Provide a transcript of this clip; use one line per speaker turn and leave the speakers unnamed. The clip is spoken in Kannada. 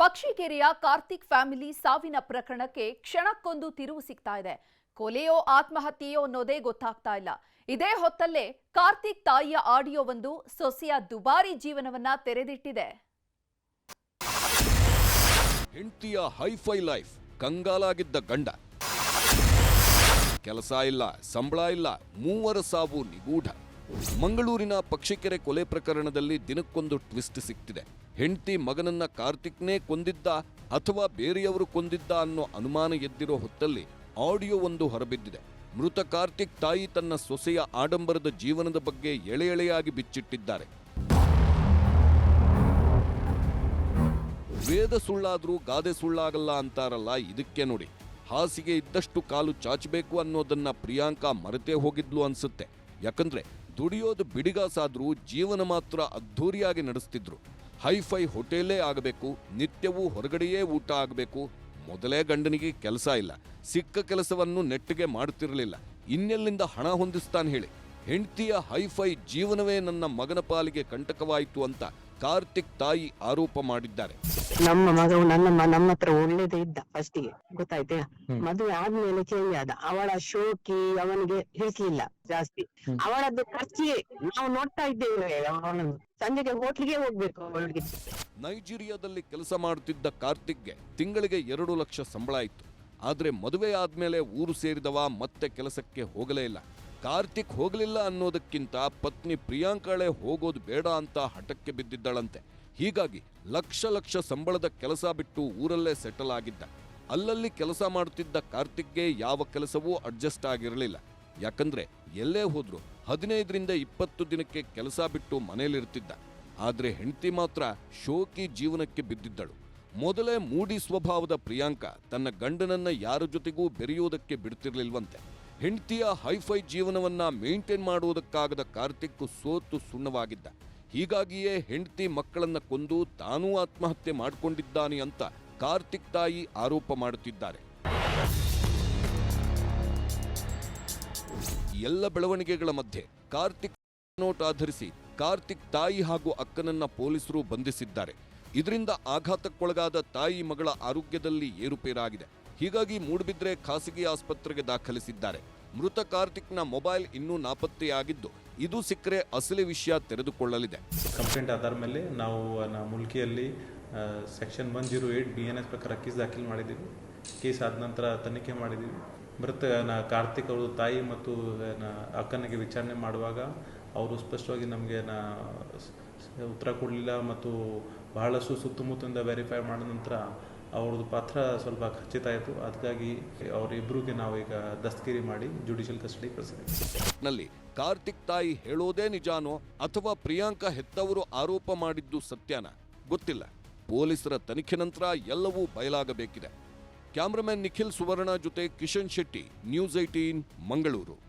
ಪಕ್ಷಿಗೆರೆಯ ಕಾರ್ತಿಕ್ ಫ್ಯಾಮಿಲಿ ಸಾವಿನ ಪ್ರಕರಣಕ್ಕೆ ಕ್ಷಣಕ್ಕೊಂದು ತಿರುವು ಸಿಗ್ತಾ ಇದೆ. ಕೊಲೆಯೋ ಆತ್ಮಹತ್ಯೆಯೋ ಅನ್ನೋದೇ ಗೊತ್ತಾಗ್ತಾ ಇಲ್ಲ. ಇದೇ ಹೊತ್ತಲ್ಲೇ ಕಾರ್ತಿಕ್ ತಾಯಿಯ ಆಡಿಯೋವೊಂದು ಸೊಸೆಯ ದುಬಾರಿ ಜೀವನವನ್ನ ತೆರೆದಿಟ್ಟಿದೆ.
ಹೆಂಡತಿಯ ಹೈಫೈ ಲೈಫ್, ಕಂಗಾಲಾಗಿದ್ದ ಗಂಡ. ಕೆಲಸ ಇಲ್ಲ, ಸಂಬಳ ಇಲ್ಲ, ಮೂವರ ಸಾವು ನಿಗೂಢ. ಮಂಗಳೂರಿನ ಪಕ್ಷಿಕೆರೆ ಕೊಲೆ ಪ್ರಕರಣದಲ್ಲಿ ದಿನಕ್ಕೊಂದು ಟ್ವಿಸ್ಟ್ ಸಿಕ್ತಿದೆ. ಹೆಂಡತಿ ಮಗನನ್ನ ಕಾರ್ತಿಕ್ನೇ ಕೊಂದಿದ್ದ ಅಥವಾ ಬೇರೆಯವರು ಕೊಂದಿದ್ದ ಅನ್ನೋ ಅನುಮಾನ ಎದ್ದಿರೋ ಹೊತ್ತಲ್ಲಿ ಆಡಿಯೋ ಒಂದು ಹೊರಬಿದ್ದಿದೆ. ಮೃತ ಕಾರ್ತಿಕ್ ತಾಯಿ ತನ್ನ ಸೊಸೆಯ ಆಡಂಬರದ ಜೀವನದ ಬಗ್ಗೆ ಎಳೆ ಎಳೆಯಾಗಿ ಬಿಚ್ಚಿಟ್ಟಿದ್ದಾರೆ. ವೇದ ಸುಳ್ಳಾದರೂ ಗಾದೆ ಸುಳ್ಳಾಗಲ್ಲ ಅಂತಾರಲ್ಲ ಇದಕ್ಕೆ ನೋಡಿ. ಹಾಸಿಗೆ ಇದ್ದಷ್ಟು ಕಾಲು ಚಾಚಬೇಕು ಅನ್ನೋದನ್ನ ಪ್ರಿಯಾಂಕಾ ಮರೆತೇ ಹೋಗಿದ್ಲು ಅನ್ಸುತ್ತೆ. ಯಾಕಂದ್ರೆ ದುಡಿಯೋದು ಬಿಡಿಗಾಸಾದ್ರೂ ಜೀವನ ಮಾತ್ರ ಅದ್ಧೂರಿಯಾಗಿ ನಡೆಸ್ತಿದ್ರು. ಹೈಫೈ ಹೋಟೆಲೇ ಆಗಬೇಕು, ನಿತ್ಯವೂ ಹೊರಗಡೆಯೇ ಊಟ ಆಗಬೇಕು. ಮೊದಲೇ ಗಂಡನಿಗೆ ಕೆಲಸ ಇಲ್ಲ, ಸಿಕ್ಕ ಕೆಲಸವನ್ನು ನೆಟ್ಟಿಗೆ ಮಾಡ್ತಿರಲಿಲ್ಲ. ಇನ್ನೆಲ್ಲಿಂದ ಹಣ ಹೊಂದಿಸ್ತಾನೆ ಹೇಳಿ. ಹೆಂಡತಿಯ ಹೈಫೈ ಜೀವನವೇ ನನ್ನ ಮಗನ ಪಾಲಿಗೆ ಕಂಟಕವಾಯಿತು ಅಂತ ಕಾರ್ತಿಕ್ ತಾಯಿ ಆರೋಪ ಮಾಡಿದ್ದಾರೆ.
ನಮ್ಮ ಮಗ ನನ್ನ ಮ- ನಮ್ಮ ಹತ್ರ ಒಳ್ಳೇದೇ ಇದ್ದ ಫಸ್ಟಿಗೆ ಗೊತ್ತಾಯ್ತಾ? ಮದುವೆ ಆದ್ಮೇಲೆ ಚೇಂಜ್ ಆದ. ಅವಳ ಶೋಕಿ ಅವನಿಗೆ ಹಿಡಿಸ್ಲಿಲ್ಲ ಜಾಸ್ತಿ. ಅವಳದ್ದು ಖರ್ಚಿಗೆ ನಾವು ನೋಡ್ತಾ ಇದ್ದೇವೆ. ಅವನನ್ನು ಸಂಜೆಗೆ ಹೋಟ್ಲಿಗೆ ಹೋಗ್ಬೇಕು ಅವಳಿಗೆ.
ನೈಜೀರಿಯಾದಲ್ಲಿ ಕೆಲಸ ಮಾಡುತ್ತಿದ್ದ ಕಾರ್ತಿಕ್ಗೆ ತಿಂಗಳಿಗೆ ಎರಡು ಲಕ್ಷ ಸಂಬಳ ಇತ್ತು. ಆದ್ರೆ ಮದುವೆ ಆದ್ಮೇಲೆ ಊರು ಸೇರಿದವ ಮತ್ತೆ ಕೆಲಸಕ್ಕೆ ಹೋಗಲೇ ಇಲ್ಲ. ಕಾರ್ತಿಕ್ ಹೋಗಲಿಲ್ಲ ಅನ್ನೋದಕ್ಕಿಂತ ಪತ್ನಿ ಪ್ರಿಯಾಂಕಾಳೆ ಹೋಗೋದು ಬೇಡ ಅಂತ ಹಠಕ್ಕೆ ಬಿದ್ದಿದ್ದಳಂತೆ. ಹೀಗಾಗಿ ಲಕ್ಷ ಲಕ್ಷ ಸಂಬಳದ ಕೆಲಸ ಬಿಟ್ಟು ಊರಲ್ಲೇ ಸೆಟಲ್ ಆಗಿದ್ದ. ಅಲ್ಲಲ್ಲಿ ಕೆಲಸ ಮಾಡುತ್ತಿದ್ದ ಕಾರ್ತಿಕ್ಗೆ ಯಾವ ಕೆಲಸವೂ ಅಡ್ಜಸ್ಟ್ ಆಗಿರಲಿಲ್ಲ. ಯಾಕಂದ್ರೆ ಎಲ್ಲೇ ಹೋದ್ರು ಹದಿನೈದರಿಂದ ಇಪ್ಪತ್ತು ದಿನಕ್ಕೆ ಕೆಲಸ ಬಿಟ್ಟು ಮನೇಲಿರ್ತಿದ್ದ. ಆದರೆ ಹೆಂಡತಿ ಮಾತ್ರ ಶೋಕಿ ಜೀವನಕ್ಕೆ ಬಿದ್ದಿದ್ದಳು. ಮೊದಲೇ ಮೂಡಿ ಸ್ವಭಾವದ ಪ್ರಿಯಾಂಕಾ ತನ್ನ ಗಂಡನನ್ನ ಯಾರ ಜೊತೆಗೂ ಬೆರೆಯುವುದಕ್ಕೆ ಬಿಡ್ತಿರ್ಲಿಲ್ವಂತೆ. ಹೆಂಡತಿಯ ಹೈಫೈ ಜೀವನವನ್ನ ಮೇಂಟೈನ್ ಮಾಡುವುದಕ್ಕಾಗದ ಕಾರ್ತಿಕ್ ಸೋತು ಸುಣ್ಣವಾಗಿದ್ದ. ಹೀಗಾಗಿಯೇ ಹೆಂಡತಿ ಮಕ್ಕಳನ್ನ ಕೊಂದು ತಾನೂ ಆತ್ಮಹತ್ಯೆ ಮಾಡಿಕೊಂಡಿದ್ದಾನೆ ಅಂತ ಕಾರ್ತಿಕ್ ತಾಯಿ ಆರೋಪ ಮಾಡುತ್ತಿದ್ದಾರೆ. ಎಲ್ಲ ಬೆಳವಣಿಗೆಗಳ ಮಧ್ಯೆ ಕಾರ್ತಿಕ್ ನೋಟ್ ಆಧರಿಸಿ ಕಾರ್ತಿಕ್ ತಾಯಿ ಹಾಗೂ ಅಕ್ಕನನ್ನ ಪೊಲೀಸರು ಬಂಧಿಸಿದ್ದಾರೆ. ಇದರಿಂದ ಆಘಾತಕ್ಕೊಳಗಾದ ತಾಯಿ ಮಗಳ ಆರೋಗ್ಯದಲ್ಲಿ ಏರುಪೇರಾಗಿದೆ. ಹೀಗಾಗಿ ಮೂಡುಬಿದ್ರೆ ಖಾಸಗಿ ಆಸ್ಪತ್ರೆಗೆ ದಾಖಲಿಸಿದ್ದಾರೆ. ಮೃತ ಕಾರ್ತಿಕ್ನ ಮೊಬೈಲ್ ಇನ್ನೂ ನಾಪತ್ತೆಯಾಗಿದ್ದು ಇದು ಸಿಕ್ಕರೆ ಅಸಲಿ ವಿಷಯ ತೆರೆದುಕೊಳ್ಳಲಿದೆ.
ಕಂಪ್ಲೇಂಟ್ ಆಧಾರ ಮೇಲೆ ನಾವು ಮುಲ್ಕಿಯಲ್ಲಿ section one zero eight B N S ಪ್ರಕಾರ ಕೇಸ್ ದಾಖಲು ಮಾಡಿದ್ದೀವಿ. ಕೇಸ್ ಆದ ನಂತರ ತನಿಖೆ ಮಾಡಿದ್ದೀವಿ. ಮೃತ ಕಾರ್ತಿಕ್ ಅವರು ತಾಯಿ ಮತ್ತು ಅಕ್ಕನಿಗೆ ವಿಚಾರಣೆ ಮಾಡುವಾಗ ಅವರು ಸ್ಪಷ್ಟವಾಗಿ ನಮಗೆ ಉತ್ತರ ಕೊಡಲಿಲ್ಲ ಮತ್ತು ಬಹಳಷ್ಟು ಸುತ್ತಮುತ್ತಲಿಂದ ವೆರಿಫೈ ಮಾಡಿದ ನಂತರ ಅವ್ರದ್ದು ಪಾತ್ರ ಸ್ವಲ್ಪ ಖಚಿತ ಆಯಿತು. ಅದಕ್ಕಾಗಿ ಅವರಿಬ್ಬರಿಗೆ ನಾವು ಈಗ ದಸ್ತಗಿರಿ ಮಾಡಿ ಜುಡಿಷಿಯಲ್ ಕಸ್ಟಡಿ ಕಳಿಸಿದ್ದೀವಿ.
ನಲ್ಲಿ ಕಾರ್ತಿಕ್ ತಾಯಿ ಹೇಳೋದೇ ನಿಜಾನೋ ಅಥವಾ ಪ್ರಿಯಾಂಕಾ ಹೆತ್ತವರು ಆರೋಪ ಮಾಡಿದ್ದು ಸತ್ಯನ? ಗೊತ್ತಿಲ್ಲ. ಪೊಲೀಸರ ತನಿಖೆ ನಂತರ ಎಲ್ಲವೂ ಬಯಲಾಗಬೇಕಿದೆ. ಕ್ಯಾಮ್ರಾಮನ್ ನಿಖಿಲ್ ಸುವರ್ಣ ಜೊತೆ ಕಿಶನ್ ಶೆಟ್ಟಿ, ನ್ಯೂಸ್ ಏಟೀನ್ ಮಂಗಳೂರು.